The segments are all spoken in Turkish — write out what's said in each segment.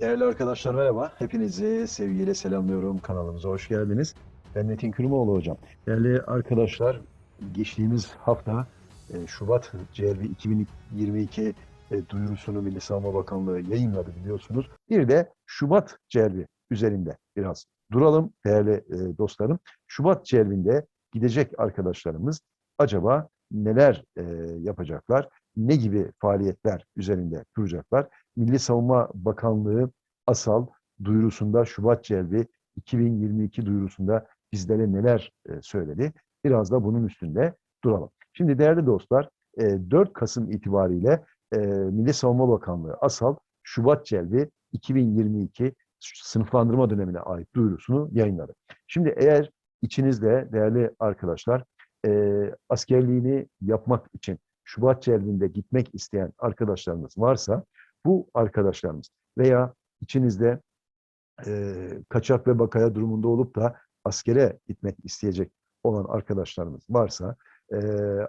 Değerli arkadaşlar merhaba. Hepinizi sevgiyle selamlıyorum. Kanalımıza hoş geldiniz. Ben Metin Kürümoğlu hocam. Değerli arkadaşlar geçtiğimiz hafta e, Şubat CLV 2022 e, duyurusunu Milli Savunma Bakanlığı yayınladı biliyorsunuz. Bir de Şubat CLV üzerinde biraz duralım değerli e, dostlarım. Şubat CLV'inde gidecek arkadaşlarımız acaba neler yapacaklar? Ne gibi faaliyetler üzerinde duracaklar? Milli Savunma Bakanlığı asal duyurusunda Şubat Celbi 2022 duyurusunda bizlere neler e, söyledi? Biraz da bunun üstünde duralım. Şimdi değerli dostlar e, 4 Kasım itibariyle e, Milli Savunma Bakanlığı asal Şubat Celbi 2022 sınıflandırma dönemine ait duyurusunu yayınladı. Şimdi eğer içinizde değerli arkadaşlar e, askerliğini yapmak için Şubat Celbi'nde gitmek isteyen arkadaşlarımız varsa bu arkadaşlarımız veya içinizde e, kaçak ve bakaya durumunda olup da askere gitmek isteyecek olan arkadaşlarımız varsa, e,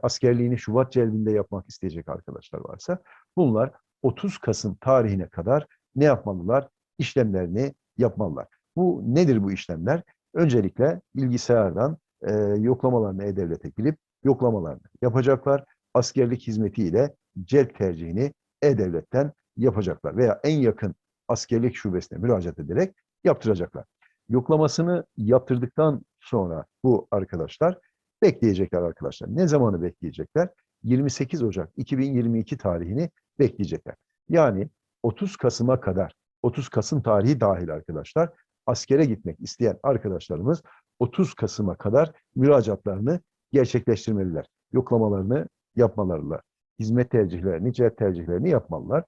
askerliğini Şubat celbinde yapmak isteyecek arkadaşlar varsa, bunlar 30 Kasım tarihine kadar ne yapmalılar? İşlemlerini yapmalılar. Bu nedir bu işlemler? Öncelikle bilgisayardan e, yoklamalarını E-Devlet'e girip yoklamalarını yapacaklar. Askerlik hizmetiyle celp tercihini E-Devlet'ten yapacaklar veya en yakın askerlik şubesine müracaat ederek yaptıracaklar. Yoklamasını yaptırdıktan sonra bu arkadaşlar bekleyecekler arkadaşlar. Ne zamanı bekleyecekler? 28 Ocak 2022 tarihini bekleyecekler. Yani 30 Kasım'a kadar, 30 Kasım tarihi dahil arkadaşlar, askere gitmek isteyen arkadaşlarımız 30 Kasım'a kadar müracaatlarını gerçekleştirmeliler. Yoklamalarını yapmalılar. Hizmet tercihlerini, cihaz tercihlerini yapmalılar.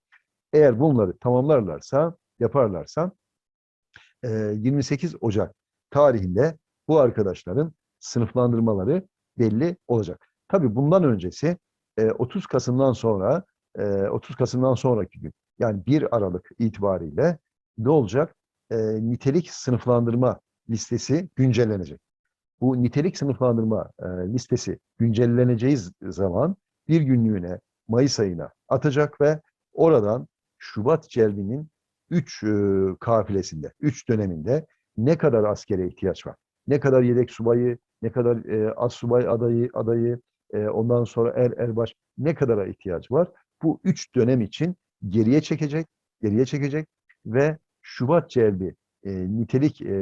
Eğer bunları tamamlarlarsa, yaparlarsa 28 Ocak tarihinde bu arkadaşların sınıflandırmaları belli olacak. Tabii bundan öncesi 30 Kasım'dan sonra 30 Kasım'dan sonraki gün yani 1 Aralık itibariyle ne olacak? Nitelik sınıflandırma listesi güncellenecek. Bu nitelik sınıflandırma listesi güncelleneceği zaman bir günlüğüne Mayıs ayına atacak ve oradan Şubat celbinin 3 kafilesinde, 3 döneminde ne kadar askere ihtiyaç var? Ne kadar yedek subayı, ne kadar e, az subay adayı, adayı e, ondan sonra er, erbaş ne kadara ihtiyaç var? Bu 3 dönem için geriye çekecek, geriye çekecek ve Şubat celbi e, nitelik e,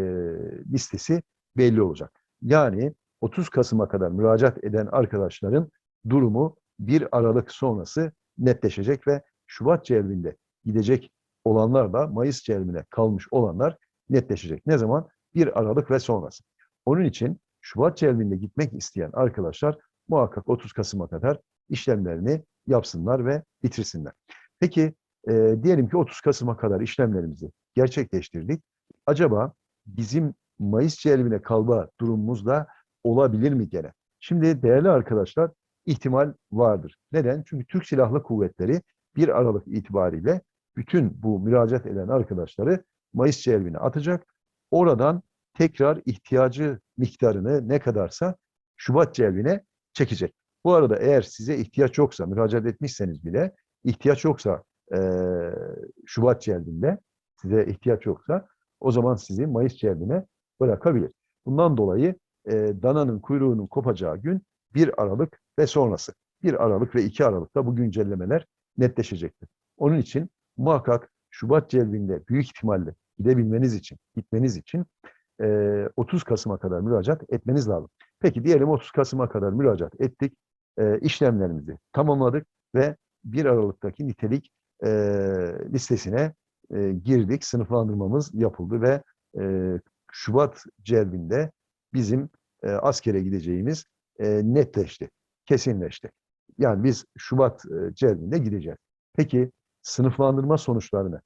listesi belli olacak. Yani 30 Kasım'a kadar müracaat eden arkadaşların durumu 1 Aralık sonrası netleşecek ve Şubat celbinde gidecek olanlar da Mayıs celbine kalmış olanlar netleşecek. Ne zaman? 1 Aralık ve sonrası. Onun için Şubat celbinde gitmek isteyen arkadaşlar muhakkak 30 Kasım'a kadar işlemlerini yapsınlar ve bitirsinler. Peki e, diyelim ki 30 Kasım'a kadar işlemlerimizi gerçekleştirdik. Acaba bizim Mayıs celbine kalma durumumuz da olabilir mi gene? Şimdi değerli arkadaşlar ihtimal vardır. Neden? Çünkü Türk Silahlı Kuvvetleri 1 Aralık itibariyle bütün bu müracaat eden arkadaşları Mayıs celbine atacak. Oradan tekrar ihtiyacı miktarını ne kadarsa Şubat celbine çekecek. Bu arada eğer size ihtiyaç yoksa, müracaat etmişseniz bile ihtiyaç yoksa e, Şubat celbinde size ihtiyaç yoksa o zaman sizi Mayıs celbine bırakabilir. Bundan dolayı e, dananın kuyruğunun kopacağı gün 1 Aralık ve sonrası. 1 Aralık ve 2 Aralık'ta bu güncellemeler netleşecektir. Onun için muhakkak Şubat celbinde büyük ihtimalle gidebilmeniz için, gitmeniz için e, 30 Kasım'a kadar müracaat etmeniz lazım. Peki diyelim 30 Kasım'a kadar müracaat ettik, e, işlemlerimizi tamamladık ve 1 Aralık'taki nitelik e, listesine e, girdik, sınıflandırmamız yapıldı ve e, Şubat celbinde bizim e, askere gideceğimiz e, netleşti, kesinleşti. Yani biz Şubat e, celbinde gideceğiz. Peki sınıflandırma sonuçlarını,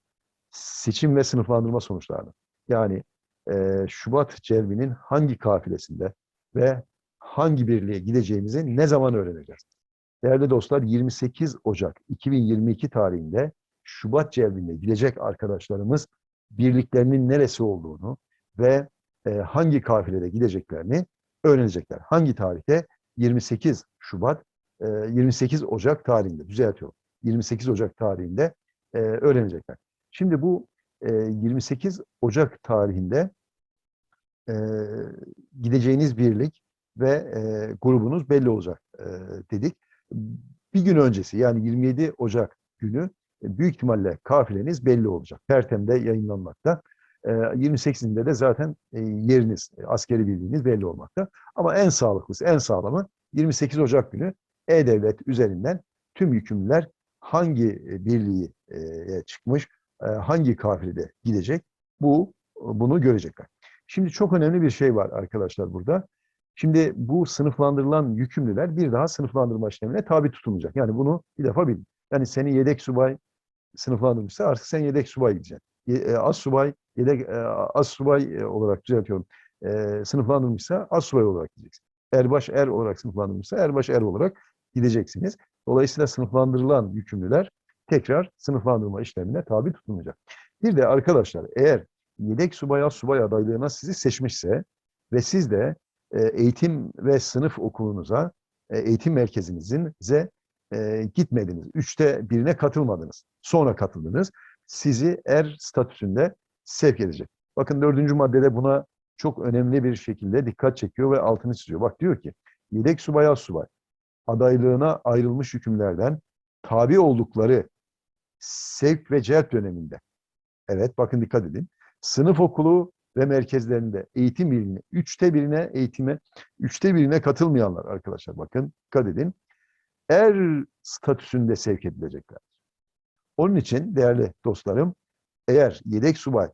seçim ve sınıflandırma sonuçlarını, yani e, Şubat celbinin hangi kafilesinde ve hangi birliğe gideceğimizi ne zaman öğreneceğiz? Değerli dostlar 28 Ocak 2022 tarihinde Şubat celbinde gidecek arkadaşlarımız birliklerinin neresi olduğunu ve e, hangi kafilede gideceklerini öğrenecekler. Hangi tarihte? 28 Şubat, e, 28 Ocak tarihinde düzeltiyorum. 28 Ocak tarihinde e, öğrenecekler. Şimdi bu e, 28 Ocak tarihinde e, gideceğiniz birlik ve e, grubunuz belli olacak e, dedik. Bir gün öncesi yani 27 Ocak günü e, büyük ihtimalle kafileniz belli olacak. Pertem'de yayınlanmakta. E, 28'inde de zaten e, yeriniz, e, askeri birliğiniz belli olmakta. Ama en sağlıklısı, en sağlamı 28 Ocak günü E-Devlet üzerinden tüm yükümlüler hangi e, birliğe çıkmış, hangi kafilede gidecek bu bunu görecekler. Şimdi çok önemli bir şey var arkadaşlar burada. Şimdi bu sınıflandırılan yükümlüler bir daha sınıflandırma işlemine tabi tutulmayacak. Yani bunu bir defa bilin. Yani seni yedek subay sınıflandırmışsa artık sen yedek subay gideceksin. E, Az subay, yedek e, az subay olarak düzeltiyorum. Sınıflandırmışsa az subay olarak gideceksin. Erbaş er olarak sınıflandırmışsa erbaş er olarak gideceksiniz. Dolayısıyla sınıflandırılan yükümlüler tekrar sınıflandırma işlemine tabi tutulmayacak. Bir de arkadaşlar eğer yedek subay az subay adaylığına sizi seçmişse ve siz de e, eğitim ve sınıf okulunuza, e, eğitim merkezinize e, gitmediniz. Üçte birine katılmadınız. Sonra katıldınız. Sizi er statüsünde sevk edecek. Bakın dördüncü maddede buna çok önemli bir şekilde dikkat çekiyor ve altını çiziyor. Bak diyor ki, yedek subay az subay adaylığına ayrılmış hükümlerden tabi oldukları sevk ve celp döneminde, evet bakın dikkat edin, sınıf okulu ve merkezlerinde eğitim birliğine, üçte birine eğitime, üçte birine katılmayanlar arkadaşlar bakın dikkat edin, er statüsünde sevk edilecekler. Onun için değerli dostlarım, eğer yedek subay,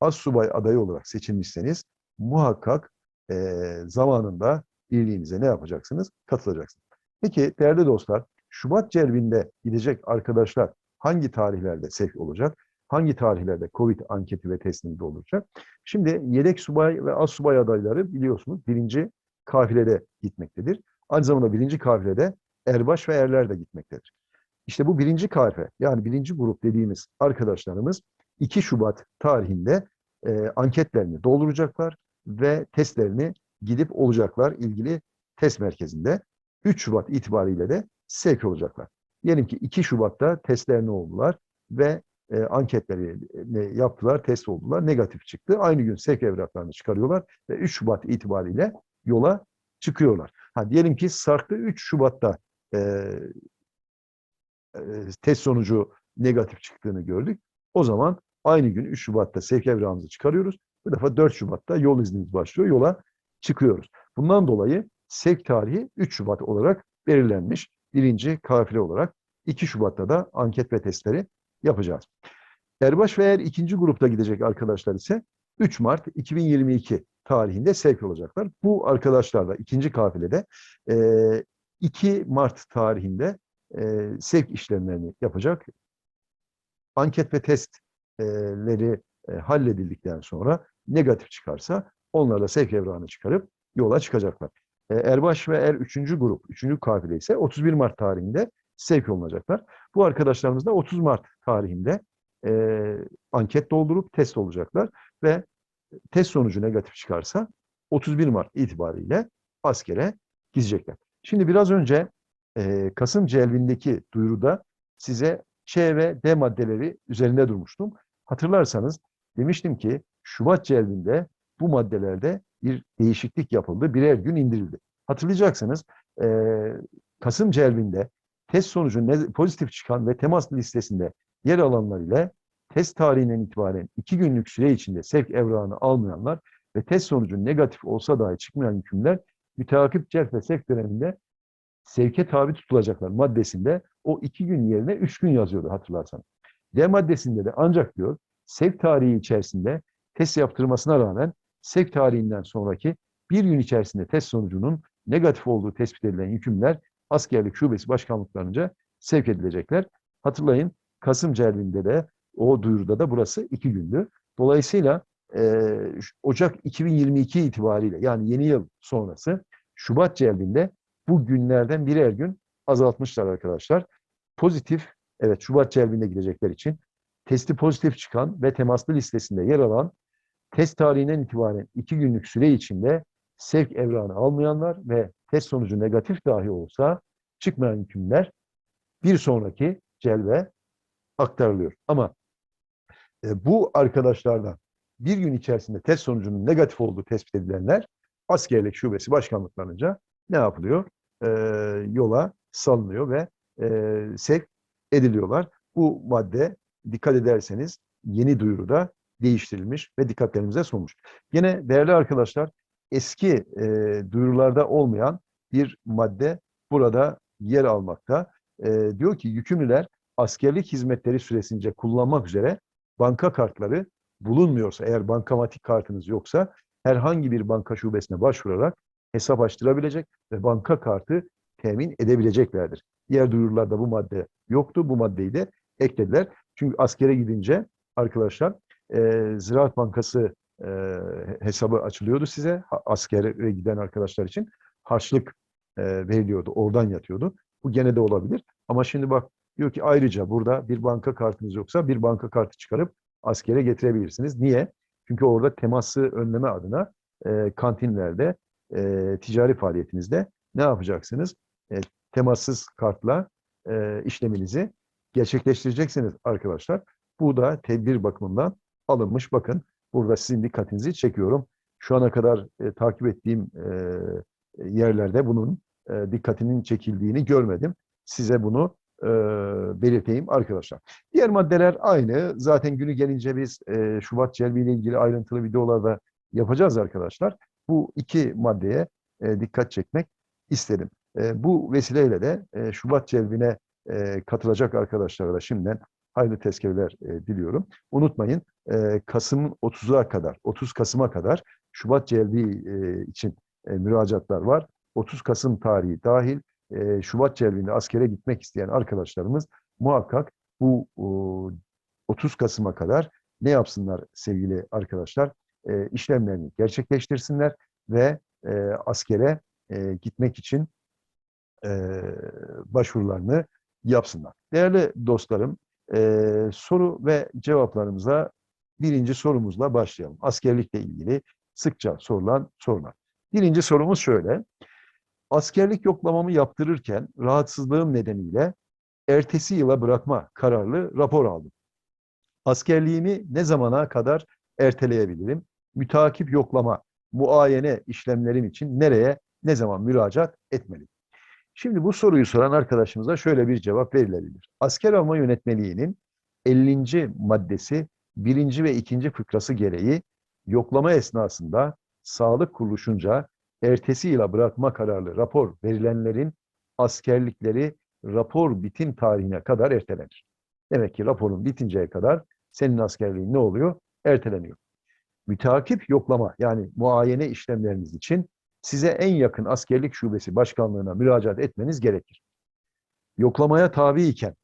az subay adayı olarak seçilmişseniz muhakkak eee, zamanında birliğinize ne yapacaksınız? Katılacaksınız. Peki değerli dostlar, Şubat celbinde gidecek arkadaşlar hangi tarihlerde sevk olacak? Hangi tarihlerde COVID anketi ve testini dolduracak? Şimdi yedek subay ve az subay adayları biliyorsunuz birinci kafilede gitmektedir. Aynı zamanda birinci kafilede erbaş ve erler de gitmektedir. İşte bu birinci kafile yani birinci grup dediğimiz arkadaşlarımız 2 Şubat tarihinde e, anketlerini dolduracaklar ve testlerini gidip olacaklar ilgili test merkezinde. 3 Şubat itibariyle de sevk olacaklar. Diyelim ki 2 Şubat'ta testlerini oldular ve e, anketlerini yaptılar, test oldular, negatif çıktı. Aynı gün sevk evraklarını çıkarıyorlar ve 3 Şubat itibariyle yola çıkıyorlar. Ha, diyelim ki Sark'ta 3 Şubat'ta e, e, test sonucu negatif çıktığını gördük. O zaman aynı gün 3 Şubat'ta sevk evrağımızı çıkarıyoruz. Bu defa 4 Şubat'ta yol iznimiz başlıyor. Yola çıkıyoruz. Bundan dolayı sevk tarihi 3 Şubat olarak belirlenmiş. Birinci kafile olarak 2 Şubat'ta da anket ve testleri yapacağız. Erbaş ve eğer ikinci grupta gidecek arkadaşlar ise 3 Mart 2022 tarihinde sevk olacaklar. Bu arkadaşlar da ikinci kafilede e, 2 Mart tarihinde sevk işlemlerini yapacak. Anket ve testleri e, halledildikten sonra negatif çıkarsa onlar da sevk evrağını çıkarıp yola çıkacaklar. E, Erbaş ve Er 3. grup, 3. kafile ise 31 Mart tarihinde sevk olunacaklar. Bu arkadaşlarımız da 30 Mart tarihinde e, anket doldurup test olacaklar ve test sonucu negatif çıkarsa 31 Mart itibariyle askere gidecekler. Şimdi biraz önce e, Kasım celbindeki duyuruda size Ç ve D maddeleri üzerinde durmuştum. Hatırlarsanız demiştim ki Şubat celbinde bu maddelerde bir değişiklik yapıldı. Birer gün indirildi. Hatırlayacaksınız e, Kasım celbinde test sonucu ne- pozitif çıkan ve temas listesinde yer alanlar ile test tarihinden itibaren iki günlük süre içinde sevk evrağını almayanlar ve test sonucu negatif olsa dahi çıkmayan hükümler müteakip celp ve sevk döneminde sevke tabi tutulacaklar maddesinde o iki gün yerine üç gün yazıyordu hatırlarsanız. D maddesinde de ancak diyor sevk tarihi içerisinde test yaptırmasına rağmen sevk tarihinden sonraki bir gün içerisinde test sonucunun negatif olduğu tespit edilen hükümler askerlik şubesi başkanlıklarınca sevk edilecekler. Hatırlayın Kasım celbinde de o duyuruda da burası iki gündü. Dolayısıyla e, Ocak 2022 itibariyle yani yeni yıl sonrası Şubat celbinde bu günlerden birer gün azaltmışlar arkadaşlar. Pozitif, evet Şubat celbinde gidecekler için testi pozitif çıkan ve temaslı listesinde yer alan test tarihinden itibaren iki günlük süre içinde sevk evrağını almayanlar ve test sonucu negatif dahi olsa çıkmayan hükümler bir sonraki celbe aktarılıyor. Ama E, bu arkadaşlardan bir gün içerisinde test sonucunun negatif olduğu tespit edilenler askerlik şubesi başkanlıklarınca ne yapılıyor? E, yola salınıyor ve e, sevk ediliyorlar. Bu madde dikkat ederseniz yeni duyuruda değiştirilmiş ve dikkatlerimize sunmuş. Yine değerli arkadaşlar eski e, duyurularda olmayan bir madde burada yer almakta. E, diyor ki yükümlüler askerlik hizmetleri süresince kullanmak üzere banka kartları bulunmuyorsa, eğer bankamatik kartınız yoksa herhangi bir banka şubesine başvurarak hesap açtırabilecek ve banka kartı temin edebileceklerdir. Diğer duyurularda bu madde yoktu. Bu maddeyi de eklediler. Çünkü askere gidince arkadaşlar e, Ziraat Bankası e, hesabı açılıyordu size. Askere giden arkadaşlar için harçlık e, veriliyordu. Oradan yatıyordu. Bu gene de olabilir. Ama şimdi bak diyor ki ayrıca burada bir banka kartınız yoksa bir banka kartı çıkarıp askere getirebilirsiniz. Niye? Çünkü orada teması önleme adına e, kantinlerde, e, ticari faaliyetinizde ne yapacaksınız? E, temassız kartla e, işleminizi gerçekleştireceksiniz arkadaşlar. Bu da tedbir bakımından alınmış. Bakın burada sizin dikkatinizi çekiyorum. Şu ana kadar e, takip ettiğim e, yerlerde bunun e, dikkatinin çekildiğini görmedim. Size bunu e, belirteyim arkadaşlar. Diğer maddeler aynı. Zaten günü gelince biz e, Şubat Celbi ile ilgili ayrıntılı videolarda yapacağız arkadaşlar. Bu iki maddeye e, dikkat çekmek istedim. E, bu vesileyle de e, Şubat Celbi'ne e, katılacak arkadaşlara da şimdiden hayırlı tezkereler e, diliyorum. Unutmayın e, Kasım'ın 30'a kadar, 30 Kasım'a kadar Şubat Celbi e, için e, müracaatlar var. 30 Kasım tarihi dahil e, Şubat Celbi'nde askere gitmek isteyen arkadaşlarımız muhakkak bu o, 30 Kasım'a kadar ne yapsınlar sevgili arkadaşlar? E, işlemlerini gerçekleştirsinler ve e, askere e, gitmek için e, başvurularını yapsınlar. Değerli dostlarım, e, soru ve cevaplarımıza birinci sorumuzla başlayalım. Askerlikle ilgili sıkça sorulan sorular. Birinci sorumuz şöyle. Askerlik yoklamamı yaptırırken rahatsızlığım nedeniyle ertesi yıla bırakma kararlı rapor aldım. Askerliğimi ne zamana kadar erteleyebilirim? Mütakip yoklama, muayene işlemlerim için nereye, ne zaman müracaat etmeliyim? Şimdi bu soruyu soran arkadaşımıza şöyle bir cevap verilebilir. Asker alma yönetmeliğinin 50. maddesi 1. ve 2. fıkrası gereği yoklama esnasında sağlık kuruluşunca ertesi yıla bırakma kararlı rapor verilenlerin askerlikleri rapor bitim tarihine kadar ertelenir. Demek ki raporun bitinceye kadar senin askerliğin ne oluyor? Erteleniyor. Mütakip yoklama yani muayene işlemleriniz için size en yakın askerlik şubesi başkanlığına müracaat etmeniz gerekir. Yoklamaya tabi iken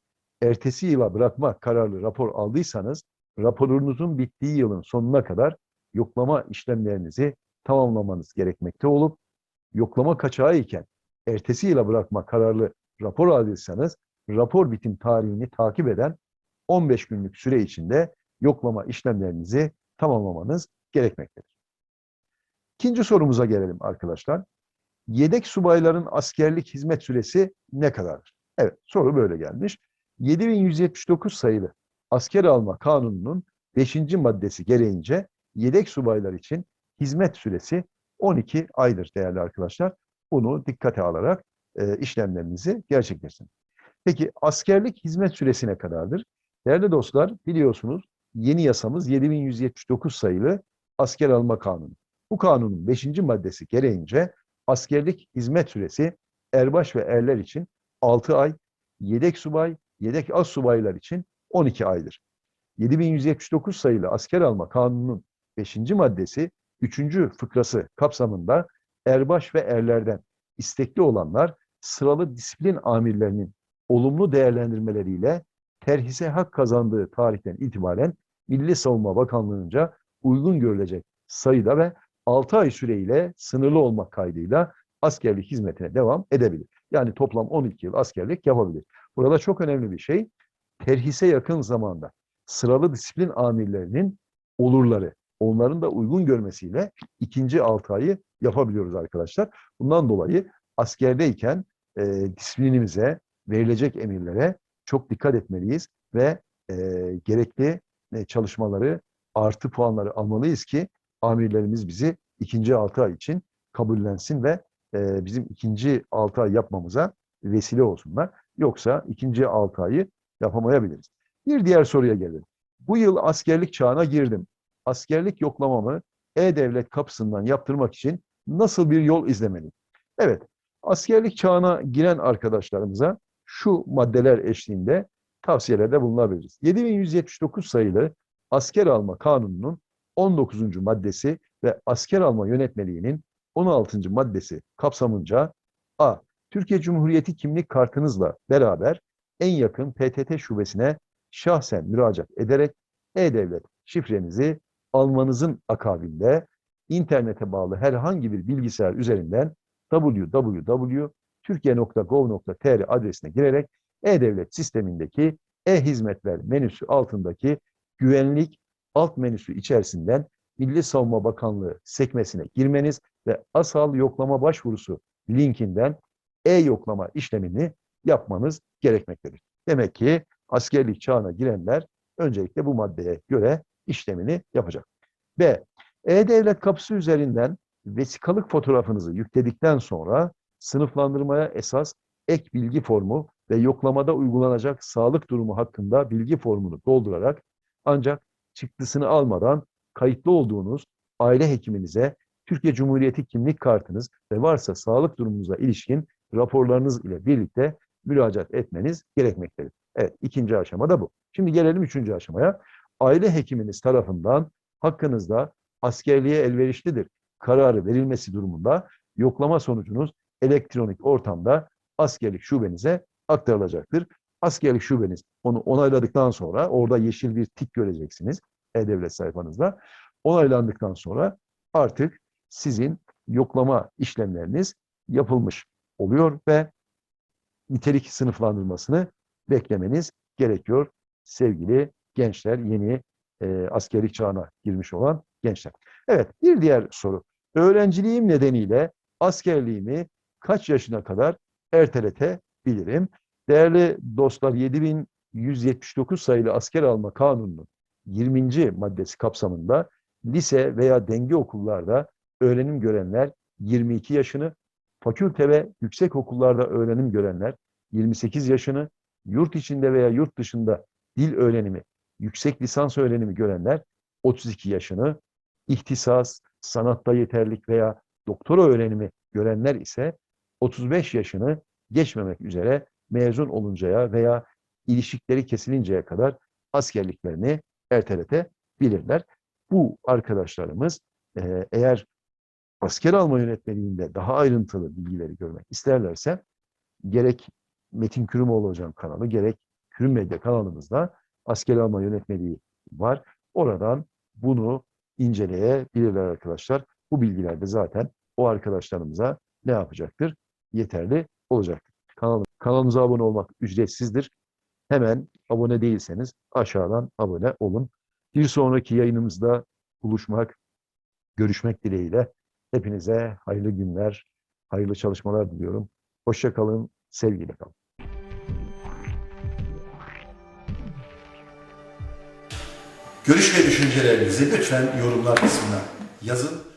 ertesi yıla bırakma kararlı rapor aldıysanız raporunuzun bittiği yılın sonuna kadar yoklama işlemlerinizi tamamlamanız gerekmekte olup yoklama kaçağı iken ertesi yıla bırakma kararlı rapor aldıysanız rapor bitim tarihini takip eden 15 günlük süre içinde yoklama işlemlerinizi tamamlamanız gerekmektedir. İkinci sorumuza gelelim arkadaşlar. Yedek subayların askerlik hizmet süresi ne kadardır? Evet, soru böyle gelmiş. 7179 sayılı asker alma kanununun 5. maddesi gereğince yedek subaylar için hizmet süresi 12 aydır değerli arkadaşlar. Bunu dikkate alarak e, işlemlerinizi gerçekleştirin. Peki askerlik hizmet süresi ne kadardır? Değerli dostlar biliyorsunuz yeni yasamız 7179 sayılı asker alma kanunu. Bu kanunun 5. maddesi gereğince askerlik hizmet süresi erbaş ve erler için 6 ay, yedek subay, yedek az subaylar için 12 aydır. 7179 sayılı asker alma kanununun 5. maddesi 3. fıkrası kapsamında erbaş ve erlerden istekli olanlar sıralı disiplin amirlerinin olumlu değerlendirmeleriyle terhise hak kazandığı tarihten itibaren Milli Savunma Bakanlığı'nca uygun görülecek sayıda ve 6 ay süreyle sınırlı olmak kaydıyla askerlik hizmetine devam edebilir. Yani toplam 12 yıl askerlik yapabilir. Burada çok önemli bir şey, terhise yakın zamanda sıralı disiplin amirlerinin olurları, onların da uygun görmesiyle ikinci 6 ayı yapabiliyoruz arkadaşlar. Bundan dolayı askerdeyken e, disiplinimize, verilecek emirlere çok dikkat etmeliyiz ve e, gerekli e, çalışmaları artı puanları almalıyız ki amirlerimiz bizi ikinci altı ay için kabullensin ve e, bizim ikinci altı ay yapmamıza vesile olsunlar. Yoksa ikinci altı ayı yapamayabiliriz. Bir diğer soruya gelelim. Bu yıl askerlik çağına girdim. Askerlik yoklamamı E-Devlet kapısından yaptırmak için nasıl bir yol izlemeliyim? Evet, askerlik çağına giren arkadaşlarımıza şu maddeler eşliğinde tavsiyelerde bulunabiliriz. 7179 sayılı asker alma kanununun 19. maddesi ve asker alma yönetmeliğinin 16. maddesi kapsamınca A. Türkiye Cumhuriyeti kimlik kartınızla beraber en yakın PTT şubesine şahsen müracaat ederek E-Devlet şifrenizi almanızın akabinde internete bağlı herhangi bir bilgisayar üzerinden www.türkiye.gov.tr adresine girerek E-Devlet sistemindeki E-Hizmetler menüsü altındaki güvenlik alt menüsü içerisinden Milli Savunma Bakanlığı sekmesine girmeniz ve asal yoklama başvurusu linkinden e-yoklama işlemini yapmanız gerekmektedir. Demek ki askerlik çağına girenler öncelikle bu maddeye göre işlemini yapacak. B. E-Devlet kapısı üzerinden vesikalık fotoğrafınızı yükledikten sonra sınıflandırmaya esas ek bilgi formu ve yoklamada uygulanacak sağlık durumu hakkında bilgi formunu doldurarak ancak çıktısını almadan kayıtlı olduğunuz aile hekiminize Türkiye Cumhuriyeti kimlik kartınız ve varsa sağlık durumunuza ilişkin raporlarınız ile birlikte müracaat etmeniz gerekmektedir. Evet, ikinci aşama da bu. Şimdi gelelim üçüncü aşamaya. Aile hekiminiz tarafından hakkınızda askerliğe elverişlidir kararı verilmesi durumunda yoklama sonucunuz elektronik ortamda askerlik şubenize aktarılacaktır. Askerlik şubeniz onu onayladıktan sonra orada yeşil bir tik göreceksiniz E-Devlet sayfanızda. Onaylandıktan sonra artık sizin yoklama işlemleriniz yapılmış oluyor ve nitelik sınıflandırmasını beklemeniz gerekiyor sevgili gençler, yeni e, askerlik çağına girmiş olan gençler. Evet, bir diğer soru. Öğrenciliğim nedeniyle askerliğimi kaç yaşına kadar erteletebilirim? Değerli dostlar, 7179 sayılı asker alma kanununun 20. maddesi kapsamında lise veya denge okullarda öğrenim görenler 22 yaşını, fakülte ve yüksek okullarda öğrenim görenler 28 yaşını, yurt içinde veya yurt dışında dil öğrenimi, yüksek lisans öğrenimi görenler 32 yaşını, ihtisas, sanatta yeterlik veya doktora öğrenimi görenler ise 35 yaşını geçmemek üzere mezun oluncaya veya ilişikleri kesilinceye kadar askerliklerini erteletebilirler. Bu arkadaşlarımız e, eğer asker alma yönetmeliğinde daha ayrıntılı bilgileri görmek isterlerse gerek Metin Kürümoğlu Hocam kanalı gerek Kürüm Medya kanalımızda asker alma yönetmeliği var. Oradan bunu inceleyebilirler arkadaşlar. Bu bilgiler de zaten o arkadaşlarımıza ne yapacaktır? Yeterli olacaktır. Kanal, kanalımıza abone olmak ücretsizdir. Hemen abone değilseniz aşağıdan abone olun. Bir sonraki yayınımızda buluşmak, görüşmek dileğiyle hepinize hayırlı günler, hayırlı çalışmalar diliyorum. Hoşça kalın, sevgiyle kalın. Görüş ve düşüncelerinizi lütfen yorumlar kısmına yazın.